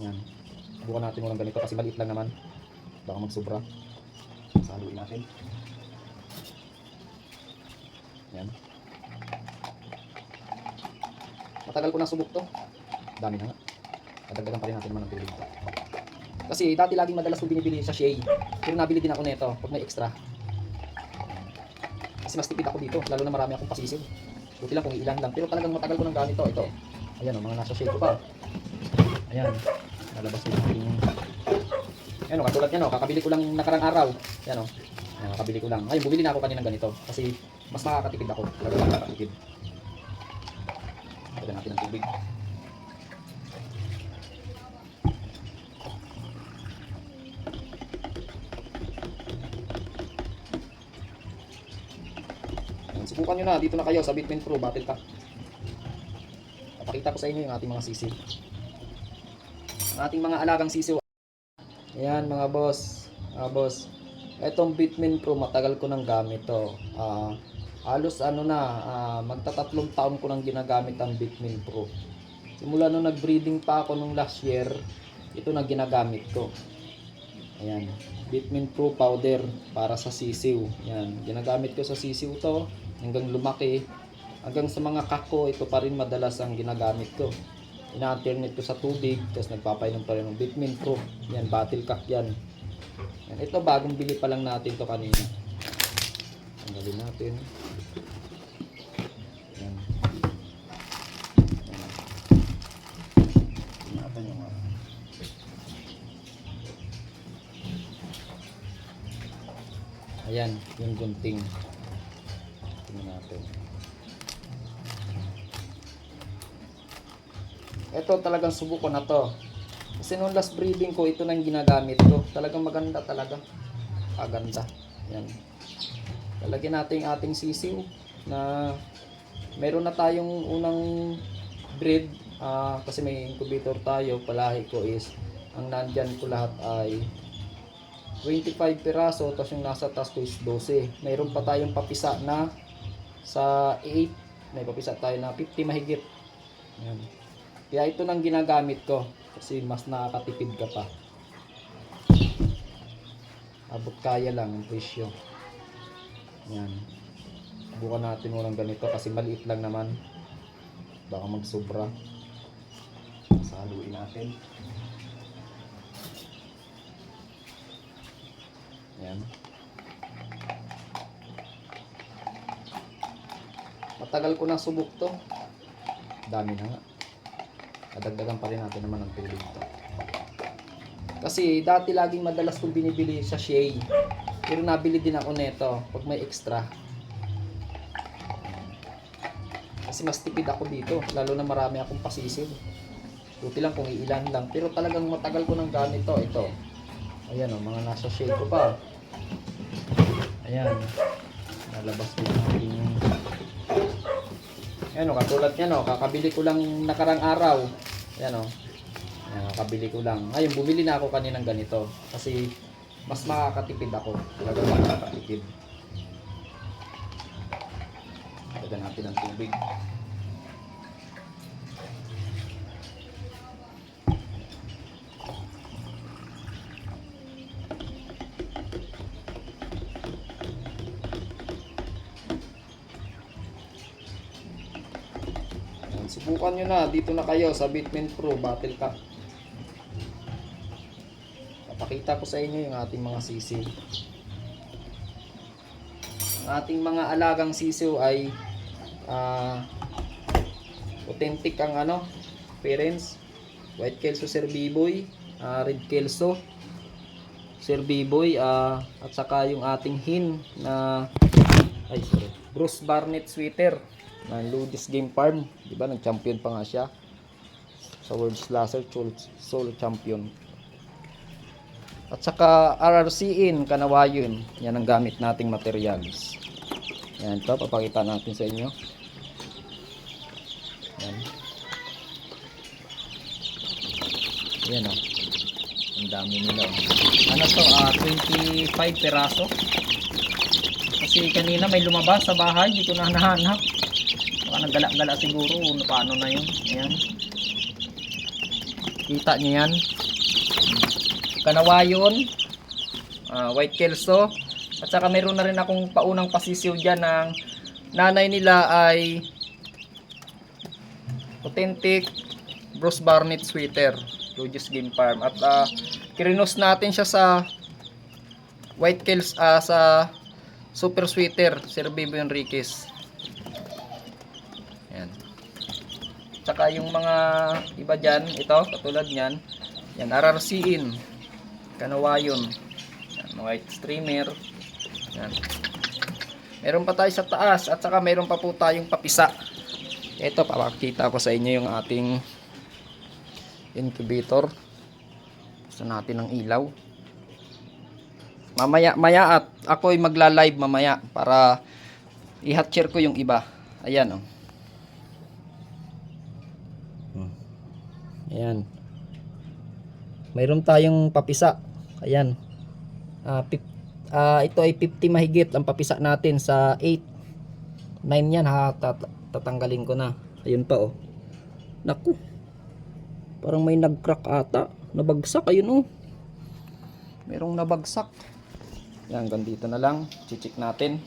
Yan. Bukan natin muna ng ganito kasi maliit lang naman. Baka magsobra. Saluin natin. Yan. Matagal ko na subok to. Dami na nga. Kadagdagan pa rin natin naman ng tubig ito. Kasi dati laging madalas ko binibili sa Shea. Pero nabili din ako nito pag may extra. Kasi mas tipid ako dito. Lalo na marami akong pasisiw. Buti lang kung ilan lang. Pero talagang matagal ko nang gamit to. Ito. Ayan o, mga nasa Shea ko pa. Ayan. Natin yung... Ayan o, katulad yan o. Kakabili ko lang nakarang araw. Ayan o. Ayan, kakabili ko lang. Ayun, bumili na ako kanina ganito. Kasi mas makakatipid ako. Talagang makakatipid. Lagyan natin ng tubig. Subukan nyo na. Dito na kayo sa Bitcoin Pro Battle Pack. Papakita ko sa inyo yung ating mga sisiw. Ating mga alagang sisiw. Ayan mga boss. Ah, boss. Itong Bitmin Pro matagal ko nang gamit to. Ah, halos ano na, ah, magtatatlong taon ko nang ginagamit ang Bitmin Pro. Simula nung nag-breeding pa ako nung last year, ito na ginagamit ko. Ayan, Bitmin Pro powder para sa sisiw. Ayan, ginagamit ko sa sisiw to hanggang lumaki. Hanggang sa mga kako, ito pa rin madalas ang ginagamit ko. Ina-alternate ko sa tubig, tapos nagpapainom pa rin ng Bitmin Pro. Yan, battle cock yan. yan. Ito, bagong bili pa lang natin to kanina. Tanggalin natin. Yan. Natin. Ayan, yung gunting. Tingnan natin. Ito talagang subuko na to. Kasi nung last breeding ko, ito nang ginagamit ko. Talagang maganda talaga. Aganda. Yan. Lalagyan natin yung ating sisiw na meron na tayong unang breed ah, kasi may incubator tayo. Palahi ko is ang nandyan ko lahat ay 25 piraso tapos yung nasa taas ko is 12. Mayroon pa tayong papisa na sa 8. May papisa tayo na 50 mahigit. Yan. Kaya ito nang ginagamit ko kasi mas nakakatipid ka pa. Abot kaya lang ang presyo. Yan. Subukan natin muna ganito kasi maliit lang naman. Baka magsobra. Saluin natin. Yan. Matagal ko na subok to. Dami na nga. Kadagdagan pa rin natin naman ng tubig to. Kasi dati laging madalas kong binibili sa Shea. Pero nabili din ako neto pag may extra. Kasi mas tipid ako dito. Lalo na marami akong pasisil. Buti lang kung iilan lang. Pero talagang matagal ko nang gamit to. Ito. Ayan o, mga nasa Shea ko pa. Ayan. Nalabas din natin yung Ayan o, katulad yan o, kakabili ko lang nakarang araw. Ayan o. Ayan, kakabili ko lang. Ngayon, bumili na ako kaninang ganito. Kasi, mas makakatipid ako. Talagang makakatipid. Lagyan natin ng tubig. Ayan, Subukan nyo na. Dito na kayo sa Bitmin Pro Battle Cup. Papakita ko sa inyo yung ating mga sisiw. Ang ating mga alagang sisiw ay ah, authentic ang ano, parents. White Kelso Sir Biboy, ah, Red Kelso Sir Biboy, ah, at saka yung ating hin na ay sorry, Bruce Barnett Sweater ng Ludis Game Farm, 'di ba? Nag-champion pa nga siya sa World Slasher Soul Champion. At saka RRC in Kanawayon, yan ang gamit nating materials. Yan to, papakita natin sa inyo. Yan. Yan oh. Ang dami nila. Ano to? Ah, 25 peraso. Kasi kanina may lumabas sa bahay, di ko na nahanap. Baka nagala-gala siguro, ano paano na yun. Ayan. Kita niyo yan. Kanawayon, ah, white kelso, at saka meron na rin akong paunang pasisiw dyan ng nanay nila ay authentic Bruce Barnett sweater, Lugius Game Farm. At ah, kirinos natin siya sa white kills ah, sa super sweater, Sir Bibo Enriquez. Yan. Tsaka yung mga iba dyan, ito, katulad nyan, yan, RRC in, kanawayon, yan, white streamer, yan. Meron pa tayo sa taas, at saka meron pa po tayong papisa. Ito, papakita ko sa inyo yung ating incubator. Gusto natin ng ilaw. Mamaya, maya at ako ay magla-live mamaya para i-hatcher ko yung iba. Ayan oh. Ayan. Mayroon tayong papisa. Ayan. Pip, ah, ito ay 50 mahigit ang papisa natin sa 8. 9 yan ha. Tat- tatanggalin ko na. Ayun pa oh. Naku. Parang may nag-crack ata. Nabagsak ayun oh. Merong nabagsak. Yan, hanggang dito na lang. Chichik natin.